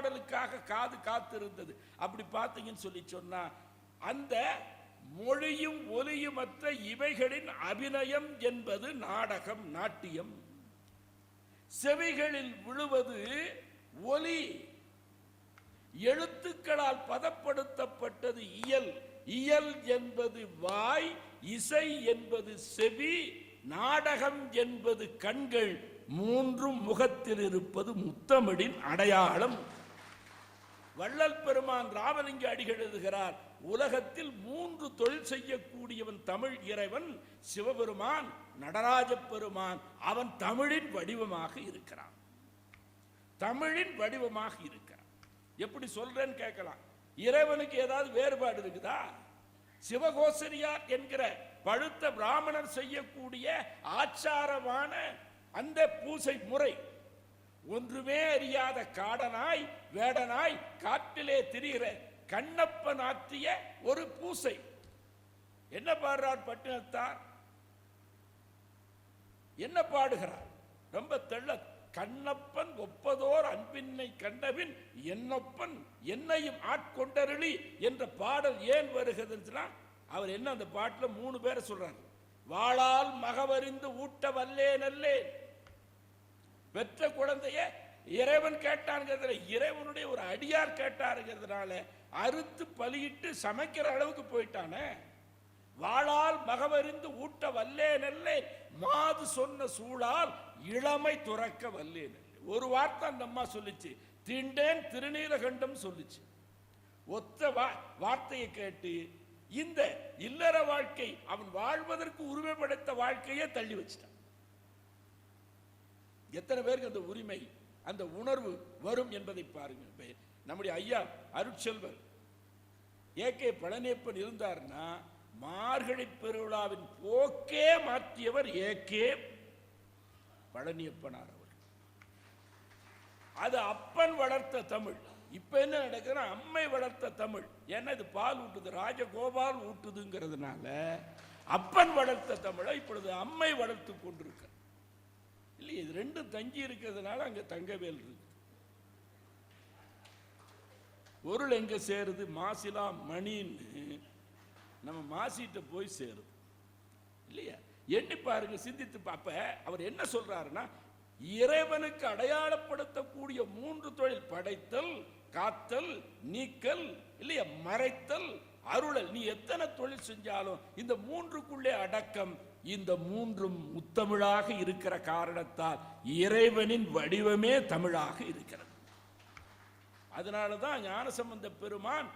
பாடலுக்காக காது காத்திருந்தது. அப்படி பார்த்தீங்கன்னு சொல்லி சொன்னா அந்த மொழியும் ஒலியுமற்ற இவைகளின் அபிநயம் என்பது நாடகம் நாட்டியம். செவிகளில் விழுவது ஒலி. எழுத்துக்களால் பதப்படுத்தப்பட்டது இயல். இயல் என்பது வாய் இசை என்பது செவி நாடகம் என்பது கண்கள். மூன்றும் முகத்தில் இருப்பது முத்தமிழின் அடையாளம். வள்ளல் பெருமான் ராமலிங்க அடிகள் எழுதுகிறார் உலகத்தில் மூன்று தொழில் செய்யக்கூடியவன் தமிழ் இறைவன் சிவபெருமான் நடராஜ பெருமான். அவன் தமிழின் வடிவமாக இருக்கிறான். தமிழின் வடிவமாக இருக்கிறான். எப்படி சொல்றேன்னு கேட்கலாம். இறைவனுக்கு ஏதாவது வேறுபாடு இருக்குதா? சிவகோசரியார் என்கிற பழுத்த பிராமணர் செய்யக்கூடிய ஆச்சாரமான அந்த பூசை முறை ஒன்றுமே அறியாத காடனாய் வேடனாய் காட்டிலே திரிகிற கண்ணப்பன் ஆற்றிய ஒரு பூசை. என்ன பாடுறார் பட்டினத்தார்? என்ன பாடுகிறார்? ரொம்ப தெள்ள கண்ணப்பன் ஒப்பதோர் அன்பின்னை கண்டபின் என்னப்பன் என்னையும் ஆட்கொண்டருளி என்ற பாடல் ஏன் வருகிறதுன்னா அவர் என்ன அந்த பாட்டில் மூணு பேரை சொல்றாரு. வாளால் மகவறிந்து ஊட்ட வல்லேன் அல்லேன் பெற்ற குழந்தைய இறைவன் கேட்டான்ங்கிறதுல இறைவனுடைய ஒரு அடியார் கேட்டாருங்கிறதுனால அறுத்து பலியிட்டு சமைக்கிற அளவுக்கு போயிட்டானே. வாளால் மகவறிந்து ஊட்ட வல்லே அல்லேன் மாது சொன்ன சூழால் இளமை துறக்க வல்லே அல்லேன். ஒரு வார்த்தை அந்த அம்மா சொல்லிச்சு திண்டேன் திருநீலகண்டம் சொல்லிச்சு. ஒத்த வா- வார்த்தையை கேட்டு இந்த இல்லற வாழ்க்கை அவன் வாழ்வதற்கு உரிமை படைத்த வாழ்க்கையே தள்ளி வச்சிட்டான். எத்தனை பேருக்கு அந்த உரிமை அந்த உணர்வு வரும் என்பதை பாருங்க. நம்முடைய ஐயா அருட்செல்வர் ஏ கே பழனியப்பன் இருந்தார்னா மார்கழி பெருவிழாவின் போக்கே மாற்றியவர் ஏ கே பழனியப்பனார் அவர் அது அப்பன் வளர்த்த தமிழ். இப்ப என்ன நடக்குதுன்னா அம்மை வளர்த்த தமிழ். ஏன்னா இது பால் ஊட்டுது ராஜகோபால் ஊட்டுதுங்கிறதுனால அப்பன் வளர்த்த தமிழை இப்பொழுது அம்மை வளர்த்து கொண்டிருக்க இல்லை இது ரெண்டும் தங்கி இருக்கிறதுனால அங்கே தங்கவேல் இருக்கு. பொருள் எங்க சேருது? மாசிலா மணின்னு நம்ம மாசிட்ட போய் சேருது. இல்லையா? எண்ணி பாருங்க சிந்தித்து பார்ப்ப அவர் என்ன சொல்றாருன்னா இறைவனுக்கு அடையாளப்படுத்தக்கூடிய மூன்று தொழில் படைத்தல் காத்தல் நீக்கல் இல்லையா? மறைத்தல் அருளல். நீ எத்தனை தொழில் செஞ்சாலும் இந்த மூன்றுக்குள்ளே அடக்கம். இந்த மூன்றும் முத்தமிழாக இருக்கிற காரணத்தால் இறைவனின் வடிவமே தமிழாக இருக்கிறது. அதனால தான் ஞானசம்பந்த பெருமான்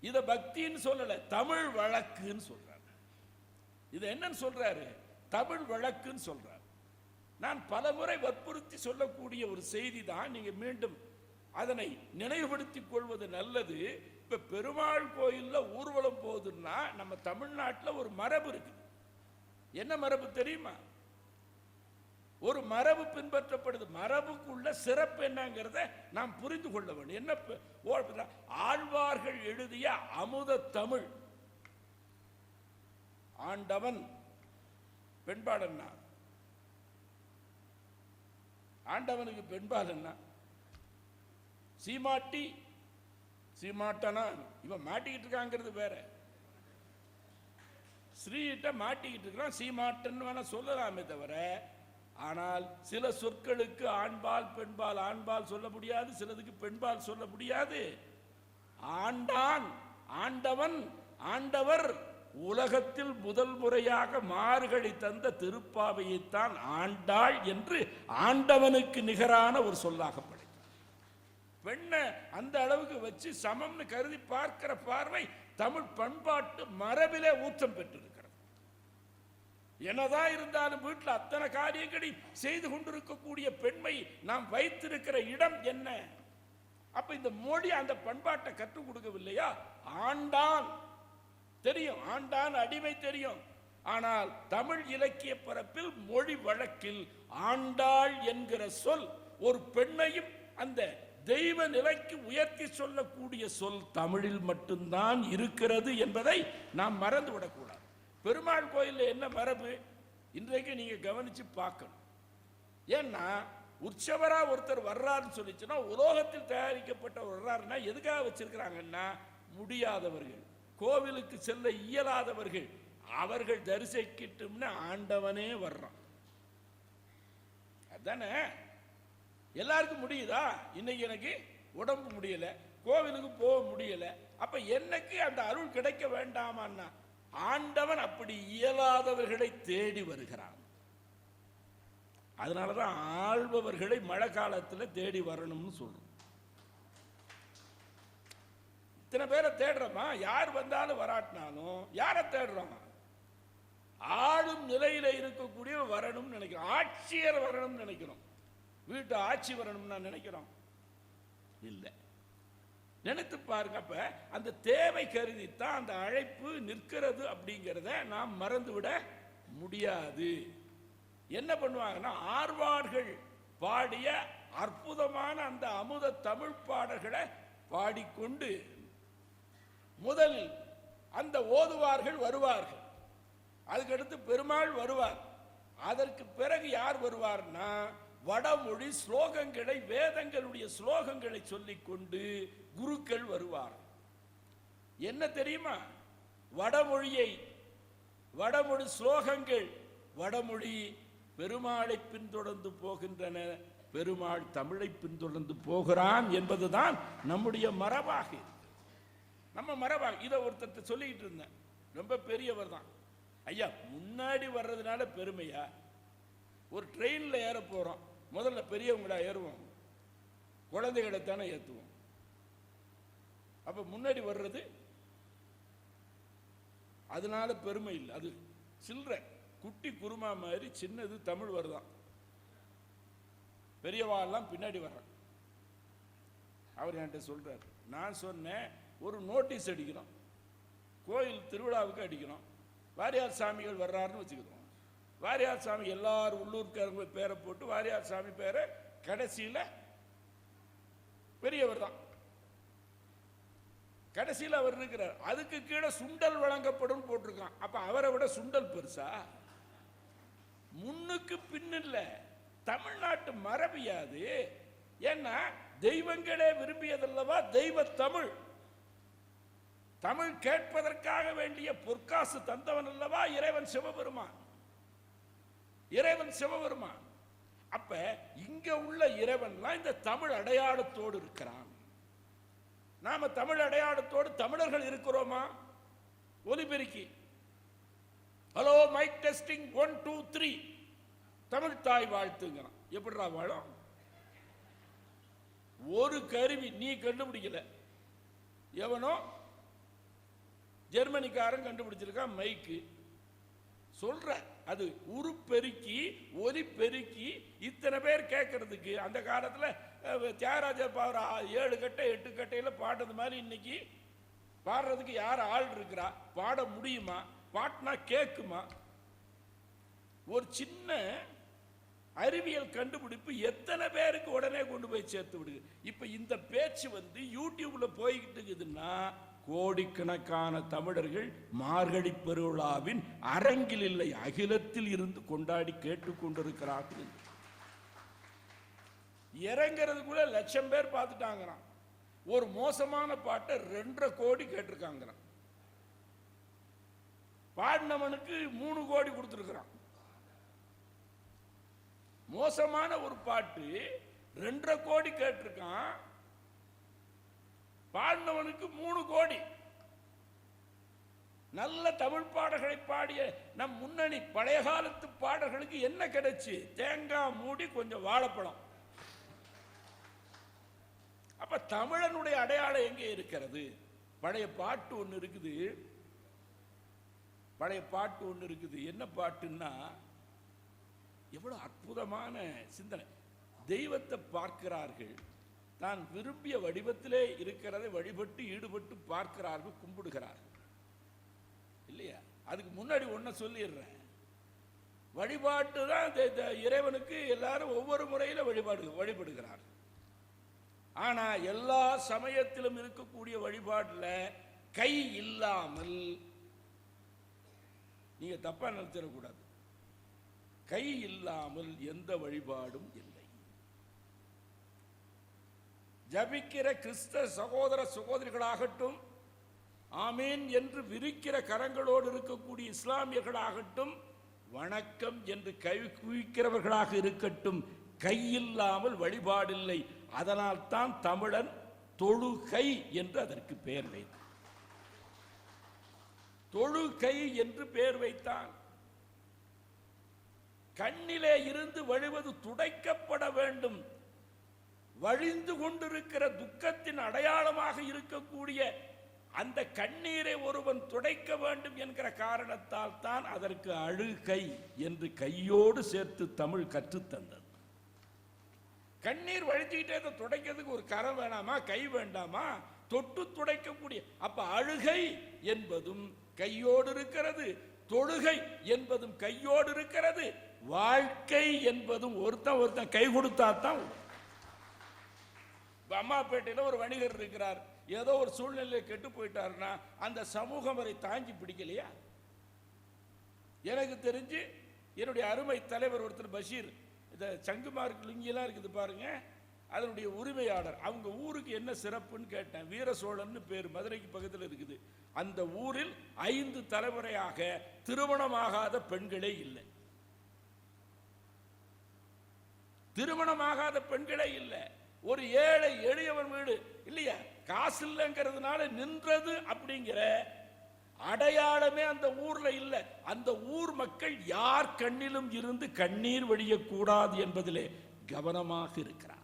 இத பக்தின்னு சொல்லல தமிழ் வழக்குன்னு சொல்றாரு. இது என்னன்னு சொல்றாரு? தமிழ் வழக்குன்னு சொல்றாரு. நான் பலமுறை வற்புறுத்தி சொல்லக்கூடிய ஒரு செய்தி தான் நீங்க மீண்டும் அதனை நினைவுபடுத்திக் கொள்வது நல்லது. இப்ப பெருமாள் கோயில்ல ஊர்வலம் போகுதுன்னா நம்ம தமிழ்நாட்டுல ஒரு மரபு இருக்குது. என்ன மரபு தெரியுமா? ஒரு மரபு பின்பற்றப்படுது. மரபுக்குள்ள சிறப்பு என்னங்கிறத நாம் புரிந்து கொள்ள வேண்டும். என்ன ஆழ்வார்கள் எழுதிய அமுத தமிழ். ஆண்டவன் பெண்பாடன்னா ஆண்டவனுக்கு பெண்பாடன்னா சீமாட்டி சீமாட்டனா இவன் மாட்டிக்கிட்டு இருக்காங்கிறது வேற. ஸ்ரீகிட்ட மாட்டிக்கிட்டு இருக்கிறான் சீமாட்டன்னு வேணால் சொல்லலாமே தவிர ஆனால் சில சொற்களுக்கு ஆண்பால் பெண்பால் ஆண்பால் சொல்ல முடியாது சிலதுக்கு பெண்பால் சொல்ல முடியாது. ஆண்டான் ஆண்டவன் ஆண்டவர் உலகத்தில் முதல் முறையாக மார்கழி தந்த திருப்பாவையைத்தான் ஆண்டாள் என்று ஆண்டவனுக்கு நிகரான ஒரு சொல்லாக படைத்தார் பெண்ணை அந்த அளவுக்கு வச்சு சமம்னு கருதி பார்க்கிற பார்வை தமிழ் பண்பாட்டு மரபிலே ஊற்றம் பெற்றது. என்னதான் இருந்தாலும் வீட்டில் அத்தனை காரியங்களையும் செய்து கொண்டிருக்கக்கூடிய பெண்மை நாம் வைத்திருக்கிற இடம் என்ன? அப்ப இந்த மொழி அந்த பண்பாட்டை கற்றுக் கொடுக்கவில்லையா? ஆண்டான். தெரியும் ஆண்டான் அடிமை தெரியும். ஆனால் தமிழ் இலக்கிய பரப்பில் மொழி வழக்கில் ஆண்டாள் என்கிற சொல் ஒரு பெண்ணையும் அந்த தெய்வ நிலைக்கு உயர்த்தி சொல்லக்கூடிய சொல் தமிழில் மட்டும்தான் இருக்கிறது என்பதை நாம் மறந்துவிடக்கூடாது. பெருமாள் கோயிலில் என்ன மரபு? இன்றைக்கு நீங்கள் கவனித்து பார்க்கணும். ஏன்னா உற்சவராக ஒருத்தர் வர்றாருன்னு சொல்லிச்சுன்னா உலோகத்தில் தயாரிக்கப்பட்ட வர்றாருன்னா எதுக்காக வச்சிருக்கிறாங்கன்னா முடியாதவர்கள். கோவிலுக்கு செல்ல இயலாதவர்கள். அவர்கள் தரிசிக்கட்டும்னு ஆண்டவனே வர்றான். அதானே? எல்லாருக்கும் முடியுதா? இன்னைக்கு எனக்கு உடம்பு முடியல கோவிலுக்கு போக முடியல. அப்போ என்னைக்கு அந்த அருள் கிடைக்க வேண்டாமான்னா ஆண்டவன் அப்படி இயலாதவர்களை தேடி வருகிறான். அதனாலதான் ஆள்பவர்களை மழை காலத்துல தேடி வரணும்னு சொல்றோம். இத்தனை பேரை தேடுறோமா? யார் வந்தாலும் வராட்டினாலும் யாரை தேடுறோம்? ஆளும் நிலையில இருக்கக்கூடிய வரணும்னு நினைக்கிறோம். ஆட்சியர் வரணும்னு நினைக்கிறோம். வீட்டு ஆட்சி வரணும்னு நான் நினைக்கிறோம். இல்லை. நினைத்து பாருங்க அப்ப அந்த தேவை கருதித்தான் அந்த அழைப்பு நிற்கிறது அப்படிங்கிறத நாம் மறந்துவிட முடியாது. என்ன பண்ணுவாங்கன்னா ஆர்வார்கள் பாடிய அற்புதமான அந்த அமுத தமிழ் பாடல்களை பாடிக்கொண்டு முதல் அந்த ஓதுவார்கள் வருவார்கள். அதுக்கடுத்து பெருமாள் வருவார். அதற்கு பிறகு யார் வருவார்னா வடமொழி ஸ்லோகங்களை வேதங்களுடைய ஸ்லோகங்களை சொல்லிக்கொண்டு குருக்கள் வருவார். என்ன தெரியுமா? வடமொழியை வடமொழி ஸ்லோகங்கள் வடமொழி பெருமாளை பின்தொடர்ந்து போகின்றன பெருமாள் தமிழை பின்தொடர்ந்து போகிறான் என்பதுதான் நம்முடைய மரபாக நம்ம மரபாக இதை ஒருத்தர் சொல்லிக்கிட்டு இருந்தேன். ரொம்ப பெரியவர் தான். ஐயா முன்னாடி வர்றதுனால பெருமையா? ஒரு ட்ரெயினில் ஏற போகிறோம் முதல்ல பெரியவங்களா ஏறுவோம். குழந்தைகளை தானே ஏற்றுவோம் அப்போ முன்னாடி வர்றது அதனால பெருமை இல்லை. அது சில்லற. குட்டி குருமா மாதிரி சின்னது தமிழ் வருதான். பெரியவாள்லாம் பின்னாடி வர்றான். அவர் என்கிட்ட சொல்றாரு நான் சொன்னேன் ஒரு நோட்டீஸ் அடிக்கிறோம். கோயில் திருவிழாவுக்கு அடிக்கிறோம். வாரியார் சாமிகள் வர்றாருன்னு வச்சுக்கிறோம் வாரியார் சாமி எல்லாரும் உள்ளூர்காரங்க பேரை போட்டு வாரியார் சாமி பேரை கடைசியில் பெரியவர் தான். கடைசியில் அவர் இருக்கிறார். அதுக்கு கீழே சுண்டல் வழங்கப்படும் போட்டிருக்கான். அப்ப அவரை விட சுண்டல் பெருசா? முன்னுக்கு பின்னில்லை. தமிழ்நாட்டு மரபியாது ஏன்னா தெய்வங்களே விரும்பியதல்லவா தெய்வ தமிழ். தமிழ் கேட்பதற்காக வேண்டிய பொற்காசு தந்தவன் அல்லவா இறைவன் சிவபெருமான்? இறைவன் சிவபெருமான். அப்ப இங்க உள்ள இறைவன்லாம் இந்த தமிழ் அடையாளத்தோடு இருக்கிறான். நாம தமிழ் அடையாளத்தோடு தமிழர்கள் இருக்கிறோமா? ஒலிபெருக்கி. Hello mike testing one two three Tamil தாய் வாழ்த்துங்கிறான். எப்படிடா வாழும்? ஒரு கருவி நீ கண்டுபிடிக்கல. எவனோ? ஜெர்மனிக்காரன் கண்டுபிடிச்சிருக்கான் மைக்கு சொல்ற. அது உருப்பெருக்கி ஒலி பெருக்கி இத்தனை பேர் கேட்கறதுக்கு அந்த காலத்தில் அஹ், தியாகராஜ பாடுற ஏழு கட்டை எட்டு கட்டையில் பாடுறது மாதிரி இன்னைக்கு பாடுறதுக்கு யார் ஆள் இருக்கிறா? பாட முடியுமா? பாட்டினா கேட்குமா ஒரு சின்ன அறிவியல் கண்டுபிடிப்பு எத்தனை பேருக்கு உடனே கொண்டு போய் சேர்த்து விடுது? இப்போ இந்த பேச்சு வந்து யூடியூப்ல போய்கிட்டு இருக்குதுன்னா கோடிக்கணக்கான தமிழர்கள் மார்கழி பெருவிழாவின் அரங்கில் இல்லை அகிலத்தில் இருந்து கொண்டாடி கேட்டுக்கொண்டிருக்கிறார்கள் இறங்கிறதுக்குள்ள லட்சம் பேர் பார்த்துட்டாங்கிறான். ஒரு மோசமான பாட்டை ரெண்டரை கோடி கேட்டிருக்காங்கிறான். பாடினவனுக்கு மூணு கோடி கொடுத்துருக்கிறான். மோசமான ஒரு பாட்டு ரெண்டரை கோடி கேட்டிருக்கான். பாடினவனுக்கு மூணு கோடி. நல்ல தமிழ் பாடல்களை பாடிய நம் முன்னணி பழைய காலத்து பாடல்களுக்கு என்ன கிடைச்சு? தேங்காய் மூடி கொஞ்சம் வாழைப்பழம். அப்ப தமிழனுடைய அடையாளம் எங்கே இருக்கிறது? பழைய பாட்டு ஒண்ணு இருக்குது. பழைய பாட்டு ஒண்ணு இருக்குது. என்ன பாட்டுன்னா எவ்வளவு அற்புதமான சிந்தனை. தெய்வத்தை பார்க்கிறார்கள். தான் விரும்பிய வடிவத்திலே இருக்கிறதை வழிபட்டு ஈடுபட்டு பார்க்கிறார்கள் கும்பிடுகிறார்கள். இல்லையா? அதுக்கு முன்னாடி ஒன்ன சொல்லிடுறேன். வழிபாட்டு தான் இறைவனுக்கு எல்லாரும் ஒவ்வொரு முறையில வழிபாடு வழிபடுகிறார்கள். ஆனா எல்லா சமயத்திலும் இருக்கக்கூடிய வழிபாட்டில் கை இல்லாமல் நீங்க தப்பா நினைச்சிடக்கூடாது. கை இல்லாமல் எந்த வழிபாடும் இல்லை. ஜபிக்கிற கிறிஸ்த சகோதர சகோதரிகளாகட்டும் ஆமீன் என்று விரிக்கிற கரங்களோடு இருக்கக்கூடிய இஸ்லாமியர்களாகட்டும் வணக்கம் என்று கை குவிக்கிறவர்களாக இருக்கட்டும் கையில்லாமல் வழிபாடில்லை. அதனால் தான் தமிழன் தொழுகை என்று அதற்கு பெயர் வைத்தான். தொழுகை என்று பெயர் வைத்தான். கண்ணிலே இருந்து வழிவது துடைக்கப்பட வேண்டும். வழிந்து கொண்டிருக்கிற துக்கத்தின் அடையாளமாக இருக்கக்கூடிய அந்த கண்ணீரை ஒருவன் துடைக்க வேண்டும் என்கிற காரணத்தால் தான் அதற்கு அழுகை என்று கையோடு சேர்த்து தமிழ் கற்றுத்தந்தது கண்ணீர் வழிச்சுக்கிட்டே அதை துடைக்கிறதுக்கு ஒரு கரை வேணாமா கை வேண்டாமா? தொட்டு துடைக்கக்கூடிய அப்ப அழுகை என்பதும் கையோடு இருக்கிறது தொழுகை என்பதும் கையோடு இருக்கிறது வாழ்க்கை என்பதும் ஒருத்தன் ஒருத்தன் கை கொடுத்தா தான் அம்மாப்பேட்டையில் ஒரு வணிகர் இருக்கிறார். ஏதோ ஒரு சூழ்நிலையில் கெட்டு போயிட்டாருன்னா அந்த சமூகம் வரை தாங்கி பிடிக்கலையா? எனக்கு தெரிஞ்சு என்னுடைய அருமை தலைவர் ஒருத்தர் பஷீர் இந்த சங்குமார்க் லுங்கியெல்லாம் இருக்குது பாருங்க அதனுடைய உரிமையாளர். அவங்க ஊருக்கு என்ன சிறப்புன்னு கேட்டேன். வீர சோழன்னு பேர் மதுரைக்கு பக்கத்தில் இருக்குது. அந்த ஊரில் ஐந்து தலைமுறையாக திருமணமாகாத பெண்களே இல்லை. திருமணமாகாத பெண்களே இல்லை. ஒரு ஏழை எளியவன் வீடு இல்லையா? காசு இல்லைங்கிறதுனால நின்றது அப்படிங்கிற அடையாளமே அந்த ஊர்ல இல்ல. அந்த ஊர் மக்கள் யார் கண்ணிலும் இருந்து கண்ணீர் வழியக்கூடாது என்பதிலே கவனமாக இருக்கிறார்.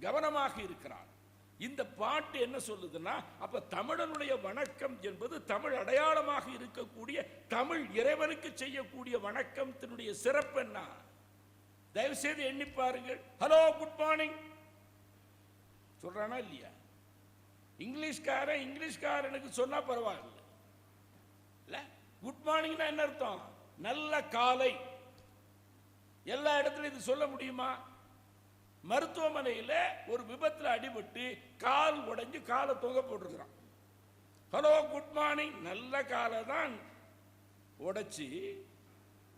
கவனமாக இருக்கிறார். இந்த பாட்டு என்ன சொல்லுதுன்னா அப்ப தமிழனுடைய வணக்கம் என்பது தமிழ் அடையாளமாக இருக்கக்கூடிய தமிழ் இறைவனுக்கு செய்யக்கூடிய வணக்கத்தினுடைய சிறப்பு என்ன? தயவு செய்து எண்ணி பாருங்கள். ஹலோ குட் மார்னிங் சொல்றானா இல்லையா? இங்கிலீஷ்காரன் இங்கிலீஷ்காரனுக்கு சொன்னா பரவாயில்ல. இல்ல? குட் மார்னிங்னா என்ன அர்த்தம்? நல்ல காலை. எல்லா இடத்துலையும் இது சொல்ல முடியுமா? மருத்துவமனையில் ஒரு விபத்தில் அடிபட்டு கால் உடைஞ்சு காலை தொங்க போட்டிருக்கிறான். ஹலோ குட் மார்னிங் நல்ல காலை தான் உடைச்சி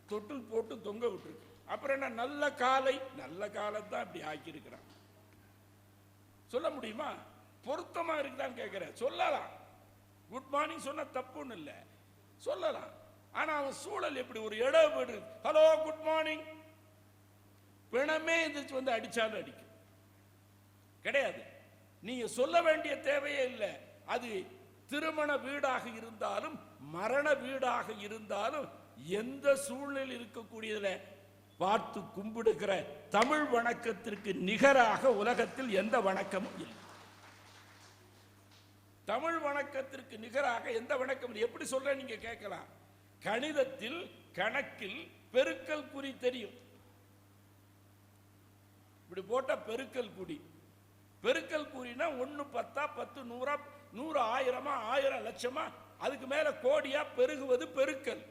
தொட்டில் போட்டு தொங்க விட்டுருக்கு. அப்புறம் என்ன? நல்ல காலை நல்ல காலை தான் இப்படி ஆக்கியிருக்கிறான். சொல்ல முடியுமா? பொருத்தமா இருக்குதான்னு கேட்கிறேன். சொல்லலாம். குட் மார்னிங் சொன்ன தப்புன்னு இல்லை. சொல்லலாம். ஆனா அவன் சூழல் எப்படி? ஒரு இடம் வீடு ஹலோ குட் மார்னிங் பிணமே எந்திரிச்சு வந்து அடிச்சாலும் அடிக்கும். கிடையாது. நீங்க சொல்ல வேண்டிய தேவையே இல்லை. அது திருமண வீடாக இருந்தாலும் மரண வீடாக இருந்தாலும் எந்த சூழ்நிலையில் இருக்கக்கூடியதுல பார்த்து கும்பிடுகிற தமிழ் வணக்கத்திற்கு நிகராக உலகத்தில் எந்த வணக்கமும் இல்லை. தமிழ் வணக்கத்திற்கு நிகராக எந்த வணக்கம் எப்படி சொல்ற நீங்க கேட்கலாம். கணிதத்தில் கணக்கில் பெருக்கல் குறி தெரியும். இப்படி போட்டா பெருக்கல் குறி. பெருக்கல் குறினா ஒன்னு பத்தா பத்து நூறா நூறு ஆயிரமா ஆயிரம் லட்சமா அதுக்கு மேல கோடியா பெருகுவது பெருக்கல்.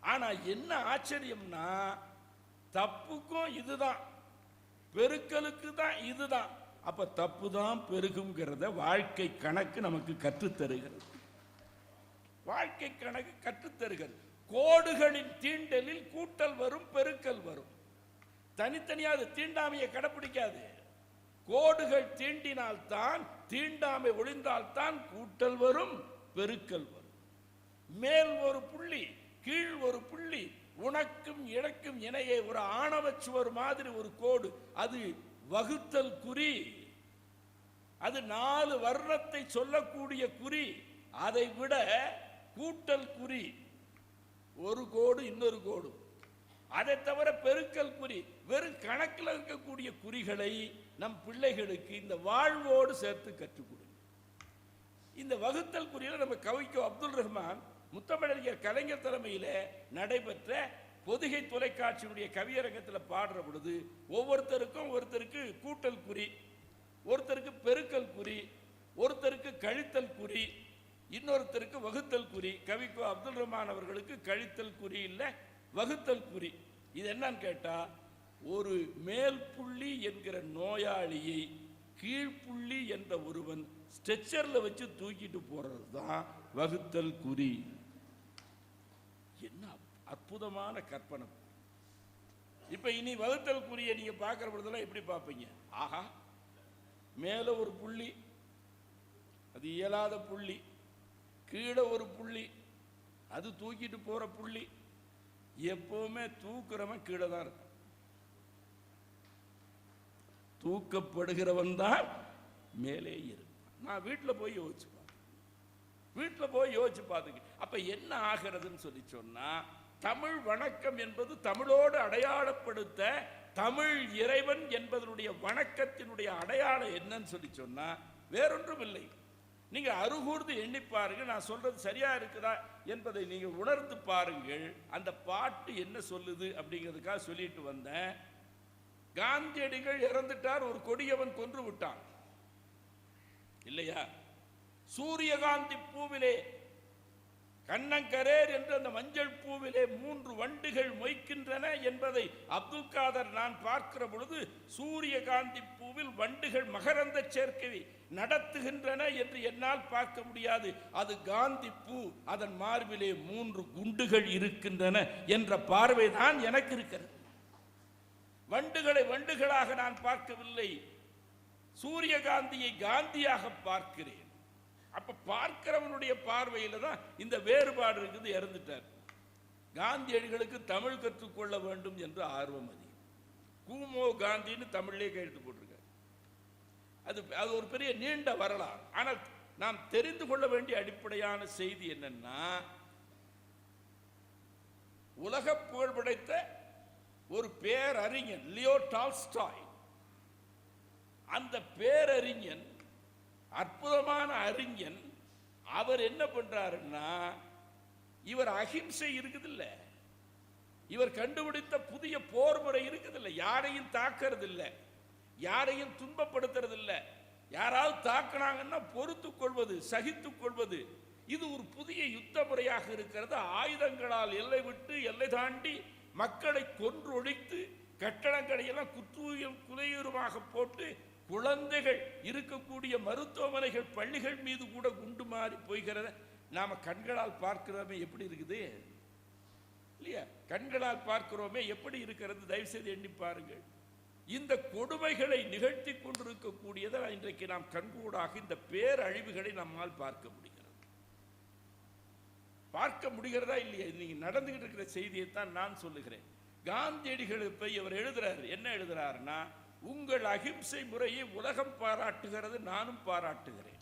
ஆனா என்ன ஆச்சரியம்னா தப்புக்கும் இதுதான். பெருக்கலுக்கு தான் இதுதான். அப்ப தப்பு தான் பெருகுங்கிறத வாழ்க்கை கணக்கு நமக்கு கற்றுத்தருகிறது. வாழ்க்கை கணக்கு கற்றுத்தருகிறது. கோடுகளின் தீண்டலில் கூட்டல் வரும் பெருக்கல் வரும். தனித்தனியாக அது தீண்டாமையை கடைப்பிடிக்காது. கோடுகள் தீண்டினால்தான் தீண்டாமை ஒளிந்தால்தான் கூட்டல் வரும் பெருக்கல் வரும். மேல் ஒரு புள்ளி கீழ் ஒரு புள்ளி உனக்கும் எனக்கும் இணையே ஒரு ஆணவ சுவர் மாதிரி ஒரு கோடு. அது வகுத்தல் குறி. அது நாலு வர்ணத்தை சொல்லக்கூடிய குறி. அதை விட கூட்டல் குறி. ஒரு கோடு இன்னொரு கோடு. அதை தவிர பெருக்கல் குறி. வெறும் கணக்கில் இருக்கக்கூடிய குறிகளை நம் பிள்ளைகளுக்கு இந்த வாழ்வோடு சேர்த்து கற்றுக் கொடுங்க. இந்த வகுத்தல் குறியில் நம்ம கவிக்கும் அப்துல் ரஹ்மான் முத்தமிழறிஞர் கலைஞர் தலைமையில் நடைபெற்ற பொதிகை தொலைக்காட்சியினுடைய கவியரங்கத்தில் பாடுற பொழுது ஒவ்வொருத்தருக்கும் ஒருத்தருக்கு கூட்டல் குறி ஒருத்தருக்கு பெருக்கல் குறி ஒருத்தருக்கு கழித்தல் குறி இன்னொருத்தருக்கு வகுத்தல் குறி. கவிக்கு அப்துல் ரஹ்மான் அவர்களுக்கு கழித்தல் குறி இல்லை வகுத்தல் குறி. இது என்னன்னு கேட்டால் ஒரு மேல் புள்ளி என்கிற நோயாளியை கீழ்ப்புள்ளி என்ற ஒருவன் ஸ்ட்ரெச்சரில் வச்சு தூக்கிட்டு போகிறது தான் வகுத்தல் குறி. என்ன அற்புதமான கற்பனை. இப்ப இனி வகுத்தல் குறியை நீங்க பார்க்கிற பொழுதெல்லாம் எப்படி பார்ப்பீங்க? ஆஹா மேலே ஒரு புள்ளி அது இயலாத புள்ளி கீழே ஒரு புள்ளி அது தூக்கிட்டு போற புள்ளி எப்பவுமே தூக்குறவன் கீழே தான் இருக்கும் தூக்கப்படுகிறவன் தான் மேலே இருப்பான். நான் வீட்டில் போய் யோசிச்சு வீட்டில் போய் யோசிச்சு பார்த்துக்க அப்போ என்ன ஆகிறதுன்னு சொல்லி சொன்னால் தமிழ் வணக்கம் என்பது தமிழோடு அடையாளப்படுத்த தமிழ் இறைவன் என்பதனுடைய வணக்கத்தினுடைய அடையாளம் என்னன்னு சொல்லி சொன்னால் வேறொன்றும் இல்லை நீங்கள் அருகூர்ந்து எண்ணி பாருங்கள் நான் சொல்கிறது சரியாக இருக்குதா என்பதை நீங்கள் உணர்ந்து பாருங்கள். அந்த பாட்டு என்ன சொல்லுது அப்படிங்கிறதுக்காக சொல்லிட்டு வந்தேன். காந்தியடிகள் இறந்துட்டார் ஒரு கொடியவன் கொன்று விட்டான். இல்லையா? சூரியகாந்தி பூவிலே கண்ணங்கரேர் என்று அந்த மஞ்சள் பூவிலே மூன்று வண்டுகள் மொய்க்கின்றன என்பதை அப்துல் காதர் நான் பார்க்கிற பொழுது சூரியகாந்தி பூவில் வண்டுகள் மகரந்த சேர்க்கை நடத்துகின்றன என்று என்னால் பார்க்க முடியாது. அது காந்தி பூ அதன் மார்பிலே மூன்று குண்டுகள் இருக்கின்றன என்ற பார்வை தான் எனக்கு இருக்கிறது. வண்டுகளை வண்டுகளாக நான் பார்க்கவில்லை. சூரியகாந்தியை காந்தியாக பார்க்கிறேன். அப்ப பார்க்கிறவனுடைய பார்வையில தான் இந்த வேறுபாடு இருக்குது இறந்துட்டார். காந்தியடிகளுக்கு தமிழ் கற்றுக்கொள்ள வேண்டும் என்று ஆர்வம் அதிகம் கூமோ காந்தின்னு தமிழ்லேயே கையெழுத்து போட்டிருக்காரு. அது அது ஒரு பெரிய நீண்ட வரலாறு. ஆனால் நாம் தெரிந்து கொள்ள வேண்டிய அடிப்படையான செய்தி என்னன்னா உலக புகழ் படைத்த ஒரு பேரறிஞன் லியோ டால்ஸ்டாய். அந்த பேரறிஞன் அற்புதமான அறிஞன். அவர் என்ன பண்றாருன்னா இவர் அகிம்சை இருக்குதில்ல. இவர் கண்டுபிடித்த புதிய போர் முறை இருக்குதில்ல. யாரையும் தாக்கிறது இல்லை யாரையும் துன்பப்படுத்துறது இல்லை யாராவது தாக்குனாங்கன்னா பொறுத்து கொள்வது சகித்து கொள்வது. இது ஒரு புதிய யுத்த முறையாக இருக்கிறது. ஆயுதங்களால் எல்லை விட்டு எல்லை தாண்டி மக்களை கொன்றொழித்து கட்டடங்களை எல்லாம் குற்றுயிரும் குலையுருமாக போட்டு குழந்தைகள் இருக்கக்கூடிய மருத்துவமனைகள் பள்ளிகள் மீது கூட குண்டு மாறி போய்கிறத நாம கண்களால் பார்க்கிறோமே எப்படி இருக்குது? இல்லையா? கண்களால் பார்க்கிறோமே எப்படி இருக்கிறது? தயவு செய்து எண்ணி பாருங்கள். இந்த கொடுமைகளை நிகழ்த்தி கொண்டிருக்கக்கூடியதை இன்றைக்கு நாம் கண்கூடாக இந்த பேரழிவுகளை நம்மால் பார்க்க முடிகிறது. பார்க்க முடிகிறதா இல்லையா? இன்னைக்கு நடந்துகிட்டு இருக்கிற செய்தியை தான் நான் சொல்லுகிறேன். காந்தியடிகளுக்கு இவர் எழுதுறாரு. என்ன எழுதுறாருன்னா உங்கள் அகிம்சை முறையை உலகம் பாராட்டுகிறது நானும் பாராட்டுகிறேன்.